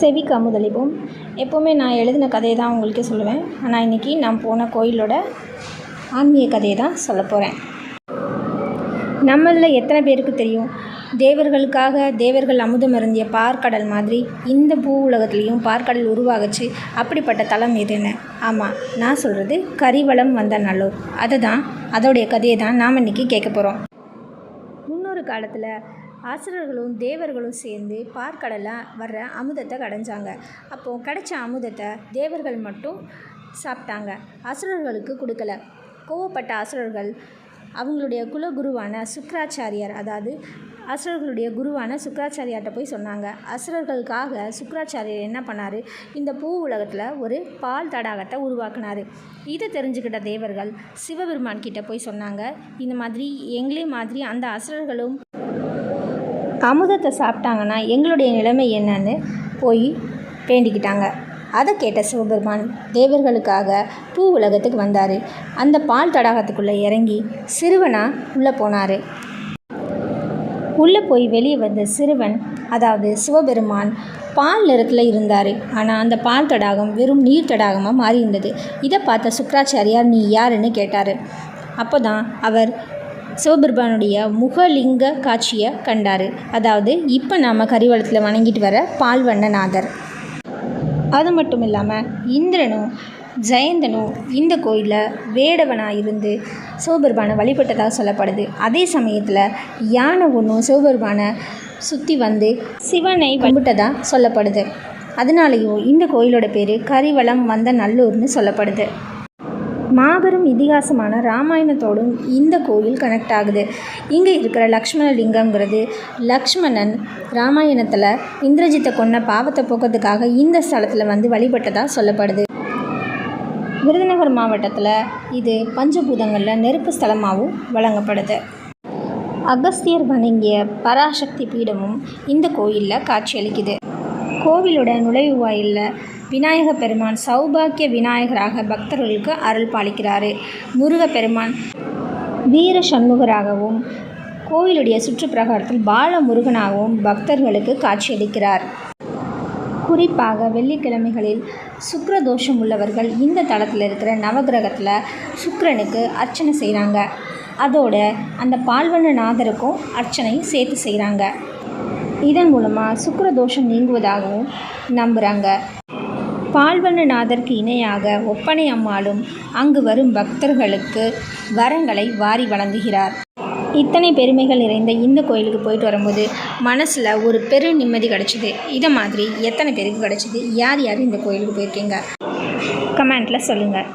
செவிக்கு அமுதளிப்போம். எப்போவுமே நான் எழுதின கதையை தான் உங்களுக்கு சொல்லுவேன். ஆனால் இன்றைக்கி நான் போன கோயிலோட ஆன்மீக கதையை தான் சொல்ல போகிறேன் நம்மளில் எத்தனை பேருக்கு தெரியும்? தேவர்களுக்காக தேவர்கள் அமுதம் அருந்திய பார்க்கடல் மாதிரி இந்த பூ உலகத்துலேயும் பார்க்கடல் உருவாகுச்சு. அப்படிப்பட்ட தலம் எதுன்னு ஆமாம் நான் சொல்கிறது கரிவளம் வந்த நல்லூர். அதை தான் அதோடைய கதையை தான் நாம் இன்றைக்கி கேட்க போகிறோம் முன்னொரு காலத்தில் அசுரர்களும் தேவர்களும் சேர்ந்து பார்க்கடலில் வர்ற அமுதத்தை கடைஞ்சாங்க. அப்போது கிடைச்ச அமுதத்தை தேவர்கள் மட்டும் சாப்பிட்டாங்க. அசுரர்களுக்கு கொடுக்கல. கோவப்பட்ட அசுரர்கள் அவங்களுடைய குலகுருவான சுக்ராச்சாரியார் அதாவது அசுரர்களுடைய குருவான சுக்ராச்சாரியார்கிட்ட போய் சொன்னாங்க. அசுரர்களுக்காக சுக்ராச்சாரியார் என்ன பண்ணார்? இந்த பூ உலகத்தில் ஒரு பால் தடாகத்தை உருவாக்குனார். இதை தெரிஞ்சுக்கிட்ட தேவர்கள் சிவபெருமான் கிட்ட போய் சொன்னாங்க. இந்த மாதிரி எங்களே மாதிரி அந்த அசுரர்களும் அமுதத்தை சாப்பிட்டாங்கன்னா எங்களுடைய நிலைமை என்னன்னு போய் வேண்டிக்கிட்டாங்க. அதை கேட்ட சிவபெருமான் தேவர்களுக்காக பூ உலகத்துக்கு வந்தார். அந்த பால் தடாகத்துக்குள்ளே இறங்கி சிறுவனாக உள்ளே போனார். உள்ளே போய் வெளியே வந்த சிறுவன் அதாவது சிவபெருமான் பால் நிறத்தில் இருந்தார். ஆனால் அந்த பால் தடாகம் வெறும் நீர் தடாகமாக மாறி இருந்தது. இதை பார்த்த சுக்ராச்சாரியார் நீ யாருன்னு கேட்டார். அப்போ தான் அவர் சிவபெருமானுடைய முகலிங்க காட்சியை கண்டார். அதாவது இப்போ நாம் கரிவளத்தில் வணங்கிட்டு வர பால்வண்ணநாதர். அது மட்டும் இல்லாமல் இந்திரனும் ஜெயந்தனும் இந்த கோயிலில் வேடவனாக இருந்து சிவபெருமானை வழிபட்டதாக சொல்லப்படுது. அதே சமயத்தில் யானை ஒன்றும் சிவபெருமானை சுற்றி வந்து சிவனை வழிபட்டதாக சொல்லப்படுது. அதனாலேயும் இந்த கோயிலோட பேர் கரிவலம் வந்த நல்லூர்னு சொல்லப்படுது. மாபெரும் இதிகாசமான ராமாயணத்தோடும் இந்த கோயில் கனெக்ட் ஆகுது. இங்கே இருக்கிற லக்ஷ்மண லிங்கம்ங்கிறது லக்ஷ்மணன் ராமாயணத்தில் இந்திரஜித்தை கொன்ன பாவத்தை போக்கிறதுக்காக இந்த ஸ்தலத்தில் வந்து வழிபட்டதாக சொல்லப்படுது. விருதுநகர் மாவட்டத்தில் இது பஞ்சபூதங்களில் நெருப்பு ஸ்தலமாகவும் வழங்கப்படுது. அகஸ்தியர் வணங்கிய பராசக்தி பீடமும் இந்த கோயிலில் காட்சியளிக்குது கோவிலோட நுழைவு வாயிலில் விநாயக பெருமான் சௌபாக்கிய விநாயகராக பக்தர்களுக்கு அருள் பாலிக்கிறாரு. முருகப்பெருமான் வீர சண்முகராகவும் கோவிலுடைய சுற்றுப்பிரகாரத்தில் பால முருகனாகவும் பக்தர்களுக்கு காட்சியளிக்கிறார். குறிப்பாக வெள்ளிக்கிழமைகளில் சுக்கர தோஷம் உள்ளவர்கள் இந்த தளத்தில் இருக்கிற நவகிரகத்தில் சுக்கிரனுக்கு அர்ச்சனை செய்கிறாங்க அதோட அந்த பால்வண்ணநாதருக்கும் அர்ச்சனையும் சேர்த்து செய்கிறாங்க இதன் மூலமாக சுக்கர தோஷம் நீங்குவதாகவும் நம்புகிறாங்க பால்வண்ணநாதருக்கு இணையாக ஒப்பனை அம்மாளும் அங்கு வரும் பக்தர்களுக்கு வரங்களை வாரி வழங்குகிறார். இத்தனை பெருமைகள் நிறைந்த இந்த கோயிலுக்கு போயிட்டு வரும்போது மனசில் ஒரு பெரு நிம்மதி கிடச்சிது. இதை மாதிரி எத்தனை பேருக்கு கிடச்சிது? யார் யார் இந்த கோயிலுக்கு போயிருக்கீங்க? கமெண்ட்டில் சொல்லுங்கள்